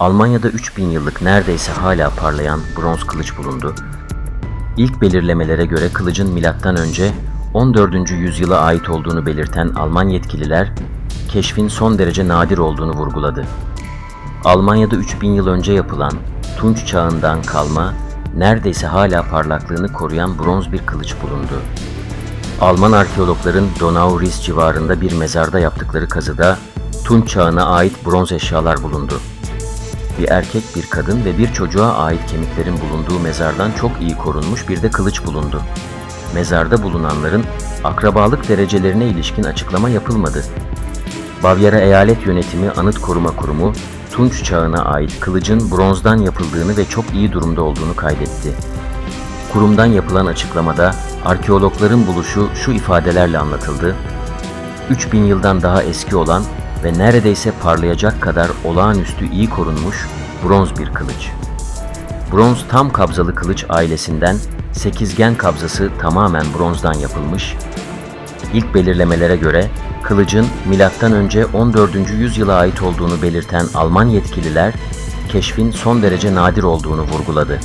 Almanya'da 3000 yıllık neredeyse hala parlayan bronz kılıç bulundu. İlk belirlemelere göre kılıcın milattan önce 14. yüzyıla ait olduğunu belirten Alman yetkililer, keşfin son derece nadir olduğunu vurguladı. Almanya'da 3000 yıl önce yapılan Tunç çağından kalma, neredeyse hala parlaklığını koruyan bronz bir kılıç bulundu. Alman arkeologların Donau-Ries civarında bir mezarda yaptıkları kazıda Tunç çağına ait bronz eşyalar bulundu. Bir erkek, bir kadın ve bir çocuğa ait kemiklerin bulunduğu mezardan çok iyi korunmuş bir de kılıç bulundu. Mezarda bulunanların akrabalık derecelerine ilişkin açıklama yapılmadı. Bavyera Eyalet Yönetimi Anıt Koruma Kurumu, Tunç çağına ait kılıcın bronzdan yapıldığını ve çok iyi durumda olduğunu kaydetti. Kurumdan yapılan açıklamada arkeologların buluşu şu ifadelerle anlatıldı. 3000 yıldan daha eski olan ve neredeyse parlayacak kadar olağanüstü iyi korunmuş bronz bir kılıç. Bronz tam kabzalı kılıç ailesinden sekizgen kabzası tamamen bronzdan yapılmış. İlk belirlemelere göre kılıcın önce 14. yüzyıla ait olduğunu belirten Alman yetkililer keşfin son derece nadir olduğunu vurguladı.